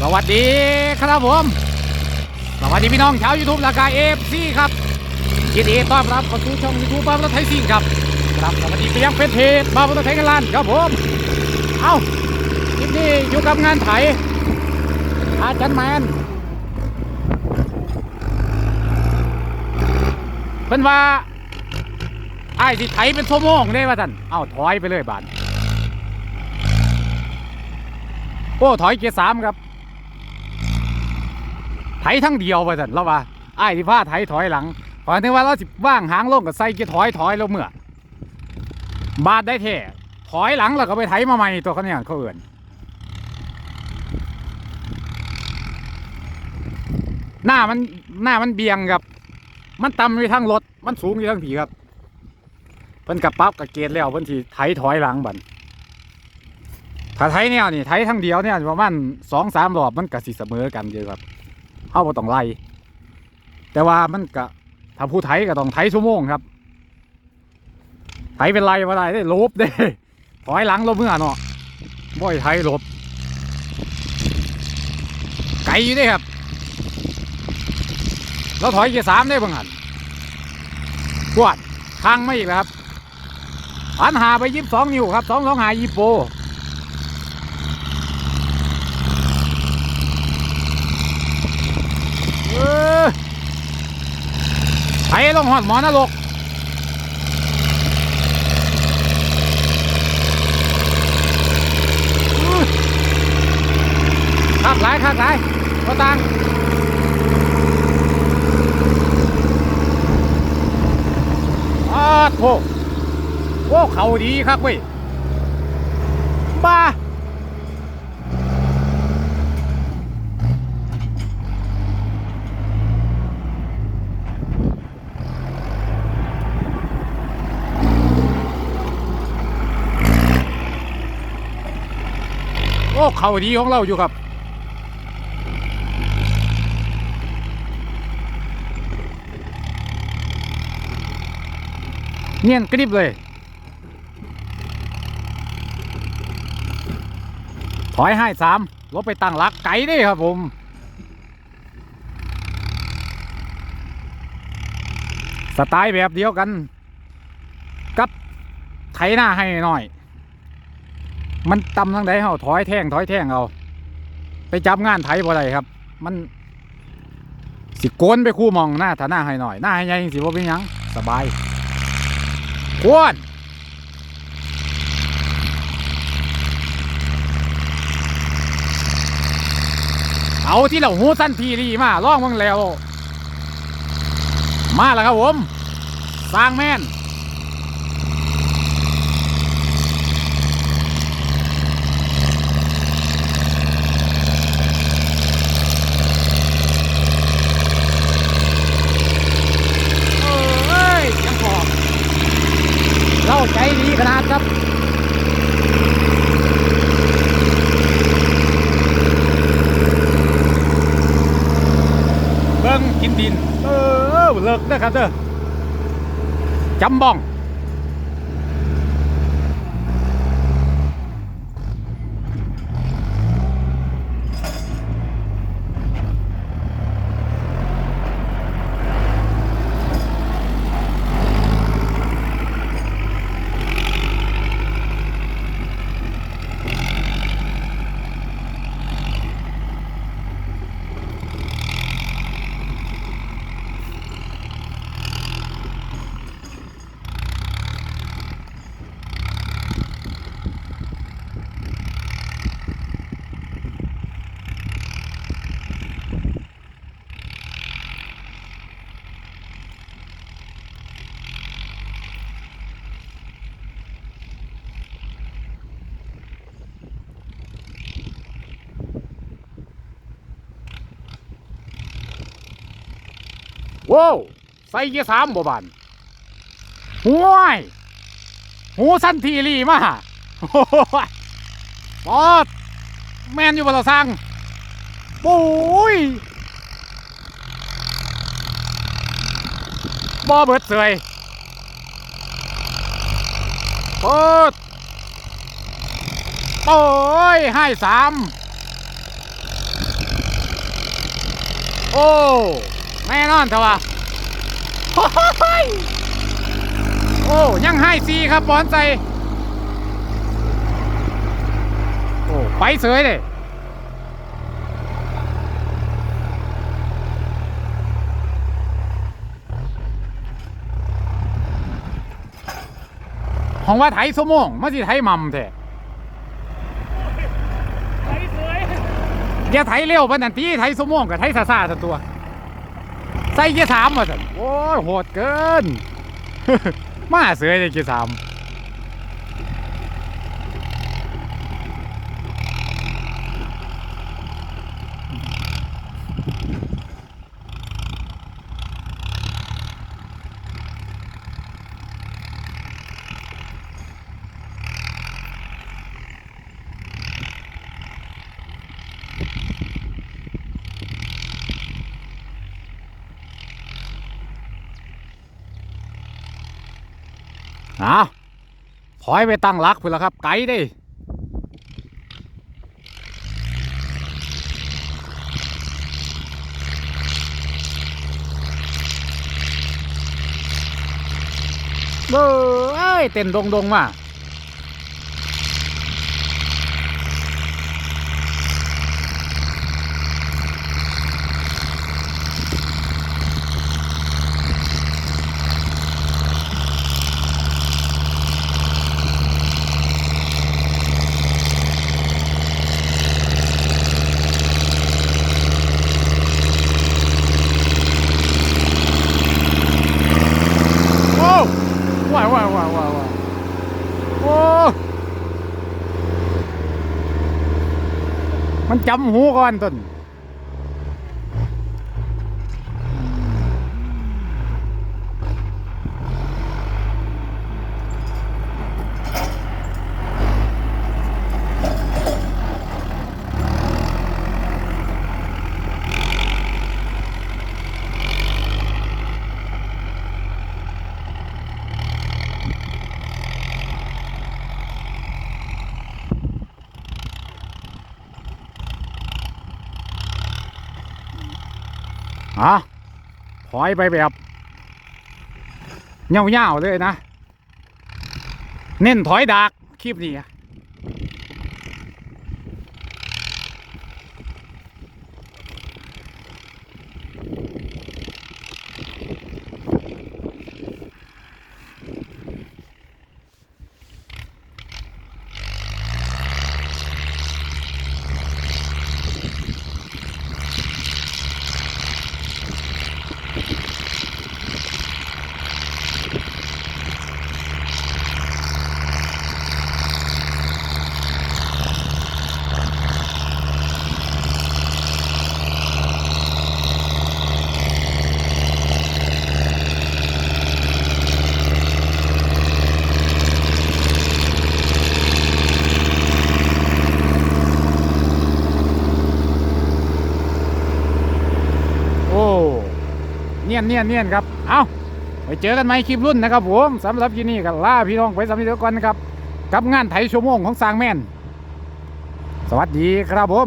สวัสดีครับผม สวัสดีพี่น้องชาวยูทูบราคาเอฟซีครับยินดีต้อนรับเข้าสู่ช่องยูทูบบ้านรถไทยซิ่งครับครับสวัสดีไปยังเฟซเพจบ้านรถไทยกันลานครับผม เอ้าคลิปนี้อยู่กับงานไถอาจารย์แมนเพิ่นว่าไอ้สิไถเป็นชั่วโมงได้ว่าท่านเอ้าถอยไปเลยบาทโอ้ถอยเกียร์สามครับ ไถทั้งเดียวไปสันเราว่าไอ้ที่พาไถถอยหลังก่อนที่ว่าเราสิว่างหางลงกับใส่เกียร์ถอยถอยแล้วเมื่อบาดได้แท้ถอยหลังแล้วก็ไปไถมาใหม่ตัวเขาเนี่ยเขาเอื่นหน้ามันหน้ามันเบี่ยงครับ มันต่ำอยู่ทั้งรถมันสูงอยู่ทั้งผีครับเพิ่นกับปั๊บกับเกณฑ์แล้วเพิ่นทีไถถอยหลังบันถ้าไถเนี่ยนี่ไถทั้งเดียวเนี่ยประมาณสองสามรอบมันก็สิเสมอกันเยอะครับ เข้าบ่ต้องไล่แต่ว่ามันก็ถ้าผู้ไถก็ต้องไถชั่วโมงครับ ไถเป็นไรมาได้ได้ลบเด้ถอยหลังลบเมื่อเนาะบ่อยไถลบไกลอยู่ด้ครับแล้วถอยเกียร์สามได้บางหันปวดทางไม่อีกแล้วครับอันหาไปยิบสองนิ้วครับสองสองหายิบโป เออ ไถลงหอดหมอนรกข้างหลข้างหลายก็ตังอาโถโอ้เขาดีครับเว้ยบ้า อ้เขาดีของเราอยู่ครับ เนียนกริบเลย ถอยให้สามลบไปตั้งหลักไก่ได้ครับผมสไตล์แบบเดียวกัน กับไถหน้าให้หน่อย มันตำทั้งใดเฮาถอยแท่งถอยแท่งเอา ไปจับงานไถบ่ได้ครับ มัน สิโกนไปคู่มองหน้าฐาหน้าให้หน่อยหน้าให้ใหญ่สิบ่เป็นหยังสบายควรเอาที่เราหูสั้นทีรีมาล่องมังแล้ว มาแล้วครับผม สร้างแม่น เอ้ยยังพอเราใจดีขนาดครับ เบิ้งกินดิน เออเลิกนะครับเด้อจำบ้อง ว้าวใส่เกียร์สามบ่บานห่วยหูสั้นทีรีมาโอ้ยปอดแมนอยู่บนเราสร้างปุ้ยบ่เบิดเสยเปิดโอ้ยให้สามโอ้ แน่นอนเถอะวะโอ้ยโอ้ยังให้ซีครับบอลใส่โอ้ไปเสยเลยของว่าไถสมองมาสิไถมัมแท้ไปสวยอย่าไถเร็วปานนันทีไถสมองกับไถซาซาสันตัว ใส่เกียร์สามมาสิโอ้ยโหดเกิน มาเสือเลยเกียร์สาม เอาพอยไปตั้งลักเพื่อแล้วครับ ไกลดิเบ้อเอ้ยเต้นดงดงๆมา โอ้ ว้าวว้าวว้าวโอ้มันจำหูก่อนต้น อะถอยไปแบบเงาๆเลยนะ เน้นถอยดักคลิปนี้ อะโอ้เนียนเนียนเนียนครับ เอาไปเจอกันไหมคลิปรุ่นนะครับผมสำหรับที่นี่กันล่าพี่น้องไปสำหรับเดียวกันนะครับ กับงานไถชั่วโมงของสร้างแม่น สวัสดีครับผม